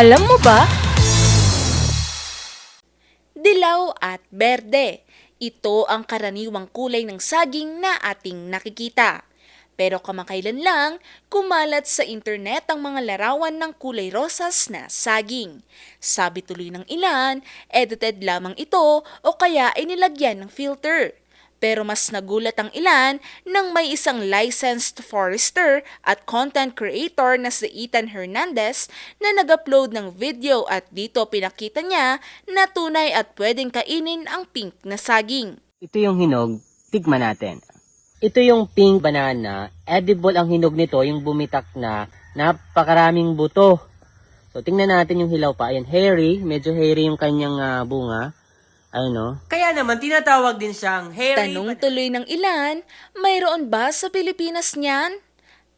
Alam mo ba? Dilaw at berde. Ito ang karaniwang kulay ng saging na ating nakikita. Pero kamakailan lang, kumalat sa internet ang mga larawan ng kulay rosas na saging. Sabi tuloy ng ilan, edited lamang ito o kaya ay nilagyan ng filter. Pero mas nagulat ang ilan nang may isang licensed forester at content creator na si Ethan Hernandez na nag-upload ng video at dito pinakita niya na tunay at pwedeng kainin ang pink na saging. Ito yung hinog, tigman natin. Ito yung pink banana, edible ang hinog nito, yung bumitak na, napakaraming buto. So, tingnan natin yung hilaw pa. Ayan, hairy, medyo hairy yung kanyang ah, bunga. Ayun, no? Kaya naman, tinatawag din siyang hairy Tanong tuloy ng ilan, mayroon ba sa Pilipinas niyan?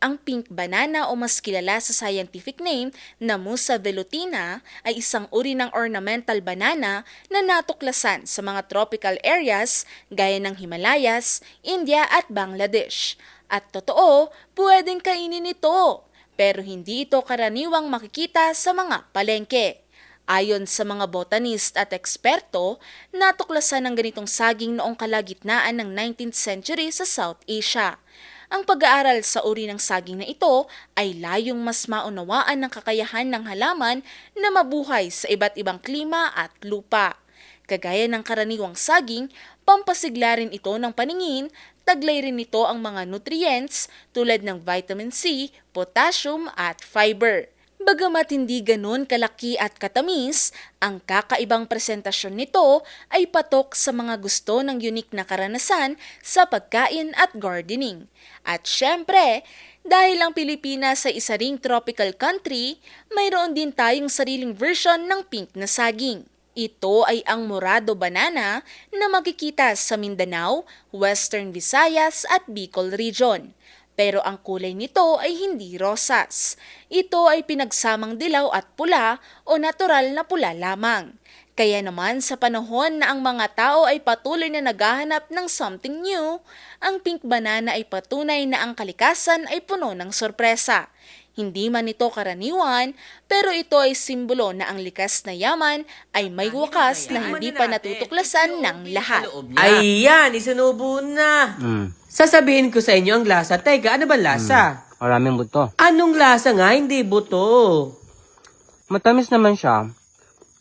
Ang pink banana o mas kilala sa scientific name na Musa velutina ay isang uri ng ornamental banana na natuklasan sa mga tropical areas gaya ng Himalayas, India at Bangladesh. At totoo, pwedeng kainin ito, pero hindi ito karaniwang makikita sa mga palengke. Ayon sa mga botanist at eksperto, natuklasan ng ganitong saging noong kalagitnaan ng 19th century sa South Asia. Ang pag-aaral sa uri ng saging na ito ay layong mas maunawaan ng kakayahan ng halaman na mabuhay sa iba't ibang klima at lupa. Kagaya ng karaniwang saging, pampasigla rin ito ng paningin, taglay rin nito ang mga nutrients tulad ng vitamin C, potassium at fiber. Bagamat hindi ganun kalaki at katamis, ang kakaibang presentasyon nito ay patok sa mga gusto ng unique na karanasan sa pagkain at gardening. At syempre, dahil ang Pilipinas ay isa ring tropical country, mayroon din tayong sariling version ng pink na saging. Ito ay ang Morado banana na makikita sa Mindanao, Western Visayas at Bicol region. Pero ang kulay nito ay hindi rosas. Ito ay pinagsamang dilaw at pula o natural na pula lamang. Kaya naman sa panahon na ang mga tao ay patuloy na naghahanap ng something new, ang pink banana ay patunay na ang kalikasan ay puno ng sorpresa. Hindi man ito karaniwan, pero ito ay simbolo na ang likas na yaman ay may wakas na hindi pa natutuklasan ng lahat. Ayan, isinubo na. Mm. Sasabihin ko sa inyo ang lasa. Teka, ano ba lasa? Maraming buto. Anong lasa nga? Hindi buto. Matamis naman siya.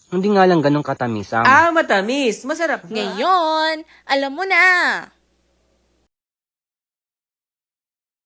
Hindi nga lang ganun katamis. ah. Ah, matamis. Masarap nga. Ngayon, alam mo na!